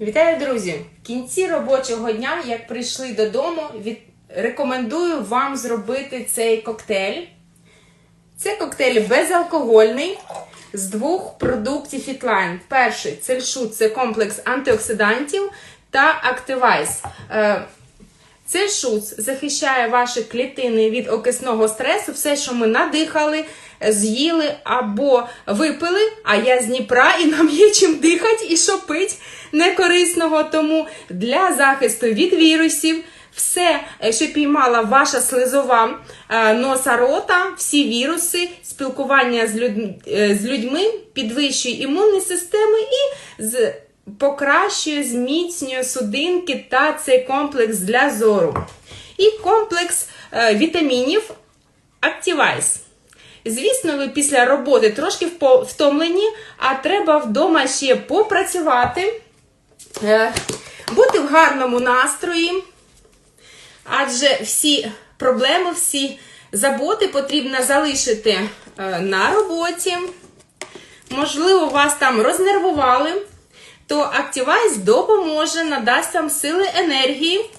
Вітаю, друзі! В кінці робочого дня, як прийшли додому, від... рекомендую вам зробити цей коктейль. Це коктейль безалкогольний з двох продуктів Fitline. Перший цельшут це комплекс антиоксидантів та Activize. Е, Цей шуц захищає ваші клітини від окисного стресу, все, що ми надихали, з'їли або випили. А я з Дніпра і нам є чим дихати і що пить некорисного. Тому для захисту від вірусів. Все, е, що піймала ваша слизова е, носа рота, всі віруси, спілкування з людьми, людьми підвищує імунні системи і з покращує, зміцнює судинки та цей комплекс для зору. І комплекс е, вітамінів Activize. Звісно, ви після роботи трошки втомлені, а треба вдома ще попрацювати, е, бути в гарному настрої. Адже всі проблеми, всі заботи потрібно залишити е, на роботі. Можливо, вас там рознервували, то Activize допоможе, надасть вам сили енергії,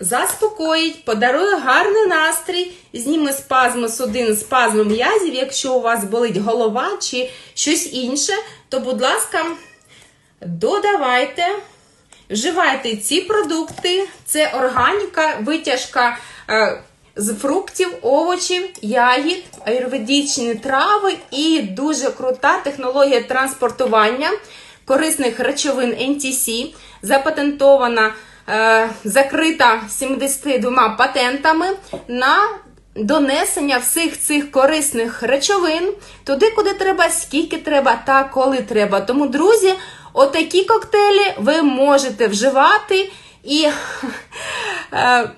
заспокоїть, подарує гарний настрій, зніме спазми судин, спазми м'язів. Якщо у вас болить голова чи щось інше, то, будь ласка, додавайте. Вживайте ці продукти, це органіка, витяжка е, з фруктів, овочів, ягід, аюрведичні трави і дуже крута технологія транспортування корисних речовин NTC, запатентована, е, закрита 72 патентами на донесення всіх цих корисних речовин туди, куди треба, скільки треба та коли треба. Тому, друзі, отакі коктейлі ви можете вживати і е,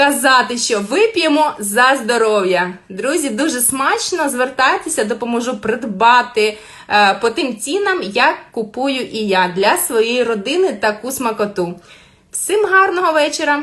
казати, що вип'ємо за здоров'я. Друзі, дуже смачно. Звертайтеся, допоможу придбати е, по тим цінам, як купую і я для своєї родини таку смакоту. Всім гарного вечора!